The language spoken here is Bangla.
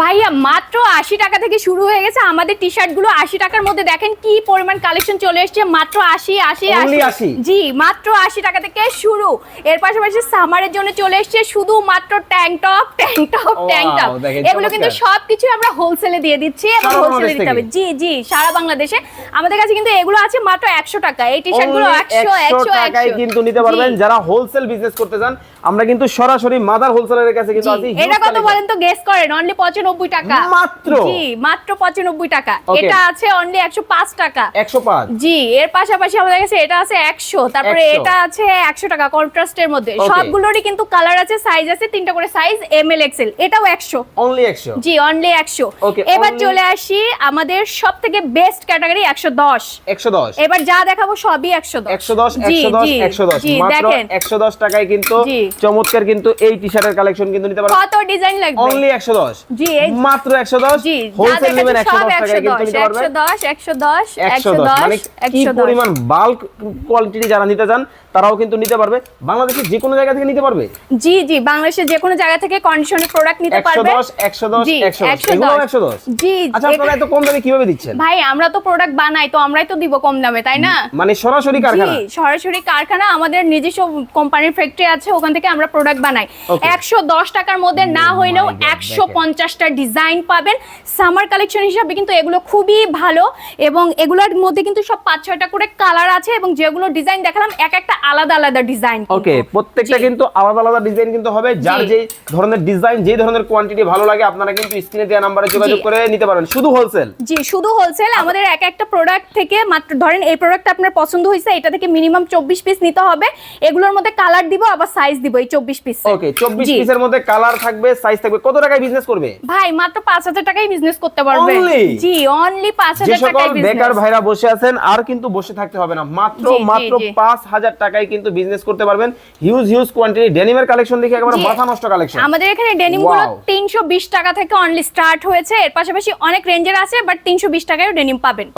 ভাইয়া মাত্র আশি টাকা থেকে শুরু হয়ে গেছে। আমাদের টি শার্টগুলো আশি টাকার মধ্যে দেখেন কি পরিমাণ কালেকশন চলে এসছে। মাত্র আশি আশি আশি। জি মাত্র আশি টাকা থেকে শুরু। এর পাশাপাশি সামারের জন্য চলে এসছে শুধু মাত্র tank top tank top tank tank top এগুলো কিন্তু। সবকিছু আমরা হোলসেলে দিয়ে দিচ্ছি এবং হোলসেলে দিতে হবে। জি জি সারা বাংলাদেশে। আমাদের কাছে কিন্তু এগুলো আছে মাত্র একশো টাকা। এই টি শার্টগুলো Only একশো 100 টাকায় কিন্তু নিতে পারবেন। যারা হোলসেল বিজনেস করতে চান আমরা কিন্তু সরাসরি মাদার হোলসেলের কাছে কিন্তু আছি। এটা কত বলেন তো? গেস করেন অনলি পঁচানব্বই টাকা। মাত্র? জি মাত্র পঁচানব্বই টাকা। এটা আছে অনলি একশো পাঁচ টাকা। একশো পাঁচ? জি এর পাশাপাশি আমাদের কাছে এটা আছে একশো। তারপরে এটা আছে একশো টাকা কন্ট্রাস্টের মধ্যে. সবগুলোরই কিন্তু কালার আছে সাইজ আছে তিনটা করে সাইজ এম এল এক্সেল এটাও একশো। অনলি একশো? জি অনলি একশো। Okay, এবার চলে আসি আমাদের সব থেকে বেস্ট ক্যাটাগরি একশো দশ একশো দশ এবার যা দেখাবো সবই একশো দশ একশো দশ একশো দশ একশো দশ মাত্র একশো দশ টাকায় কিন্তু চমৎকার কিন্তু এই টি শার্টের কালেকশন কিন্তু নিতে পারবেন কত ডিজাইন লাগবে অনলি একশো দশ জি মাত্র একশো দশ জি হোলসেল নেবেন একশো দশ টাকায় কিন্তু নিতে একশো দশ একশো দশ একশো দশ মানে কি পরিমাণ বাল্ক কোয়ালিটি যারা নিতে চান তারাও কিন্তু নিতে পারবে বাংলাদেশের যে কোনো জায়গা থেকে নিতে পারবে জি জি বাংলাদেশের যে কোনো জায়গা থেকে কন্ডিশনের প্রোডাক্ট নিতে পারবে দশ একশো দশ জি, একশো দশ 110 একশো দশ জি আচ্ছা আপনারা এত কম দামে কীভাবে দিচ্ছেন ভাই আমরা তো প্রোডাক্ট বানাই তো আমরাই তো দিব কম দামে তাই না? মানে সরাসরি কারখানা? জি সরাসরি কারখানা আমাদের নিজস্ব কোম্পানির ফ্যাক্টরি আছে ওখান থেকে আমরা প্রোডাক্ট বানাই। Okay. একশো দশ টাকার মধ্যে না হইলেও my God, একশো পঞ্চাশটা ডিজাইন পাবেন। সামার কালেকশন হিসাবে কিন্তু এগুলো খুবই ভালো এবং এগুলোর মধ্যে কিন্তু সব পাঁচ ছয়টা করে কালার আছে এবং যেগুলো ডিজাইন দেখালাম এক একটা আলাদা আলাদা ডিজাইন ওকে প্রত্যেকটা কিন্তু আলাদা আলাদা ডিজাইন কিন্তু হবে। যার যে ধরনের ডিজাইন যে ধরনের কোয়ান্টিটি ভালো লাগে আপনারা কিন্তু স্ক্রিনে দেওয়া নাম্বারে যোগাযোগ করে নিতে পারেন। শুধু হোলসেল জি শুধু হোলসেল আমাদের এক একটা প্রোডাক্ট থেকে মাত্র ধরেন এই প্রোডাক্টটা আপনার পছন্দ হয়েছে এটা থেকে মিনিমাম চব্বিশ পিস নিতে হবে। এগুলোর মধ্যে কালার দিব আবার সাইজ দিব এই চব্বিশ পিস ওকে চব্বিশ পিসের মধ্যে কালার থাকবে সাইজ থাকবে। কত টাকায় বিজনেস করবে? ভাই মাত্র পাঁচ হাজার টাকায় বিজনেস করতে পারবে? জি অনলি পাঁচ হাজার টাকায় বেকার ভাইরা বসে আছেন আর কিন্তু বসে থাকতে হবে না। মাত্র মাত্র। পাঁচ হাজার টাকায় কিন্তু বিজনেস করতে পারবেন। হিউজ হিউজ কোয়ান্টিটি ডেনিমের কালেকশন দেখে একেবারে মাথা নষ্ট কালেকশন আমাদের এখানে ডেনিমগুলো. তিনশো টাকা থেকে অনলি স্টার্ট হয়েছে। এর পাশাপাশি অনেক রেঞ্জের আছে বাট তিনশো বিশ টাকায় ডেনিম পাবেন।